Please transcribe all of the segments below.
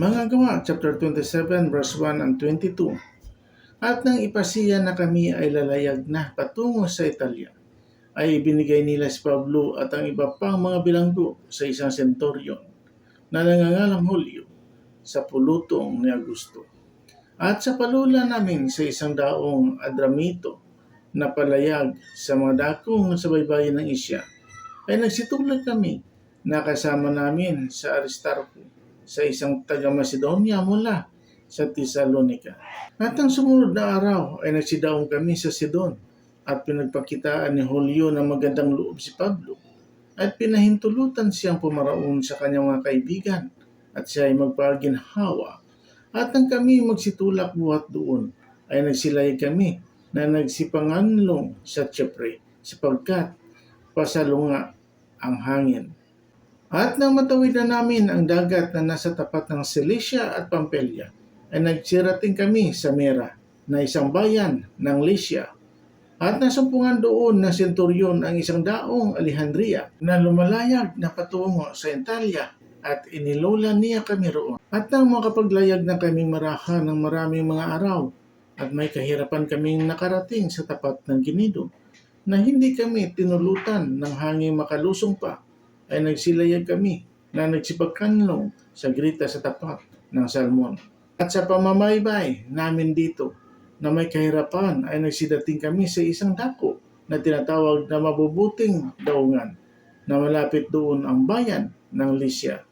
Mga gawa, chapter 27, verse 1 and 22. At nang ipasiya na kami ay lalayag na patungo sa Italia, ay ibinigay nila si Pablo at ang iba pang mga bilanggo sa isang sentoryon na nangangalang Hulyo sa pulutong ni Augusto. At sa palula namin sa isang daong Adramito na palayag sa mga dakong sa baybayin ng Isya, ay nagsitulad kami na kasama namin sa Aristarco sa isang taga-Macedonia mula sa Thessalonica. At ang sumunod na araw ay nagsidaong kami sa Sidon at pinagpakitaan ni Julio na magandang loob si Pablo at pinahintulutan siyang pumaraon sa kanyang mga kaibigan at siya ay magpaginhawa at nang kami magsitulak buhat doon ay nagsilay kami na nagsipanganlong sa Chipre sapagkat pasalunga ang hangin. At nang matawid na namin ang dagat na nasa tapat ng Cilicia at Pampelya, ay nagsirating kami sa Mera na isang bayan ng Lycia. At nasumpungan doon na senturyon ang isang daong Alejandria na lumalayag na patungo sa Italia at inilola niya kami roon. At nang makapaglayag na kaming marahan ng maraming mga araw at may kahirapan kaming nakarating sa tapat ng Ginido na hindi kami tinulutan ng hangin makalusong pa ay nagsilayag kami na nagsipagkanlong sa grita sa tapat ng Salmon. At sa pamamaybay namin dito na may kahirapan ay nagsidating kami sa isang dako na tinatawag na mabubuting daungan na malapit doon ang bayan ng Lycia.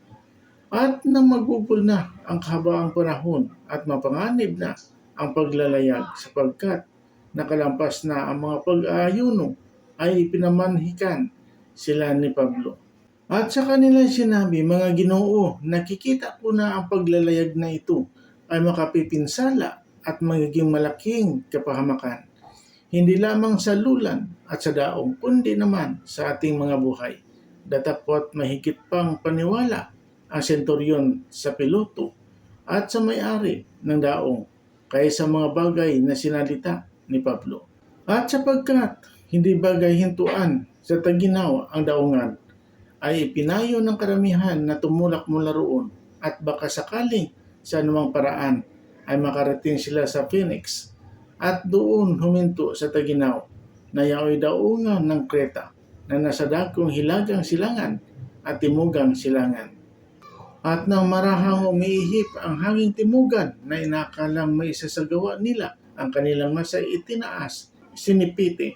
At nang magugol na ang kahabaang panahon at mapanganib na ang paglalayag sapagkat nakalampas na ang mga pag-aayuno ay pinamanhikan sila ni Pablo. At sa kanila sinabi, mga ginoo, nakikita ko na ang paglalayag na ito ay makapipinsala at magiging malaking kapahamakan. Hindi lamang sa lulan at sa daong, kundi naman sa ating mga buhay. Datapot mahigit pang paniwala ang senturyon sa piloto at sa may-ari ng daong kaysa mga bagay na sinalita ni Pablo. At sapagkat hindi bagay hintuan sa taginaw ang daungan, ay ipinayo ng karamihan na tumulak mula roon at baka sakaling sa anumang paraan ay makarating sila sa Phoenix at doon huminto sa Taginaw na yaoy daungan ng Kreta na nasa dakong hilagang silangan at timugang silangan. At nang marahang umiihip ang hanging timugan na inakalang may isasagawa nila ang kanilang nasa itinaas, sinipite,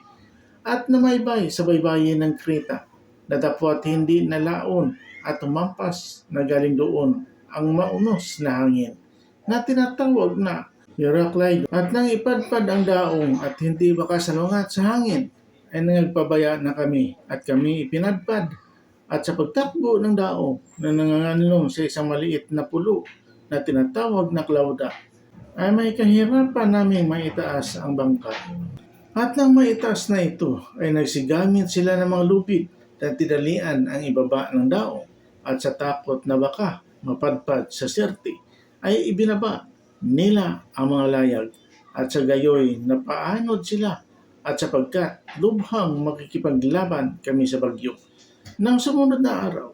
at namaybay sa baybayin ng Kreta natapot hindi nalaon at tumampas na galing doon ang maunos na hangin na tinatawag na Heraclide at nang ipadpad ang daong at hindi makasalungat sa hangin ay nagpabaya na kami at kami ipinadpad at sa pagtakbo ng daong na nanganganlong sa isang maliit na pulo na tinatawag na Clauda ay may kahirapan naming maitaas ang bangka. At nang maitaas na ito ay nagsigamit sila ng mga lupit na tinalian ang ibaba ng daong at sa takot na baka mapadpad sa sirti ay ibinaba nila ang mga layag at sa gayoy napaanod sila at sapagkat lubhang makikipaglaban kami sa bagyo. Nang sumunod na araw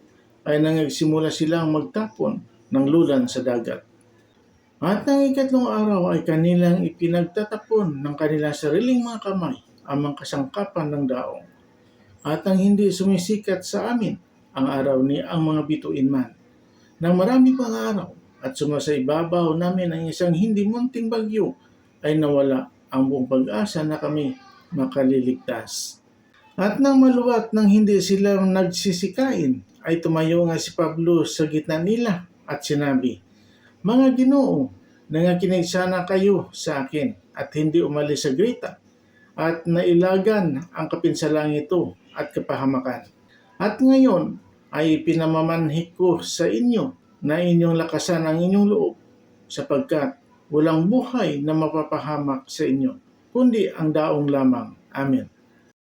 ay nangagsimula silang magtapon ng lulan sa dagat. At nang ikatlong araw ay kanilang ipinagtatapon ng kanilang sariling mga kamay ang mga kasangkapan ng daong. At ang hindi sumisikat sa amin ang araw ni ang mga bituin man. Nang marami pang araw at sumasa ibabaw namin ang isang hindi munting bagyo ay nawala ang buong pag-asa na kami makaliligtas. At nang maluwat nang hindi sila nagsisikain, ay tumayo nga si Pablo sa gitna nila at sinabi, Mga ginoo, nangakinig sana kayo sa akin at hindi umalis sa grita at nailagan ang kapinsalang ito at kapahamakan. At ngayon ay pinamamanhik ko sa inyo na inyong lakasan ang inyong loob sapagkat walang buhay na mapapahamak sa inyo, kundi ang daong lamang. Amen.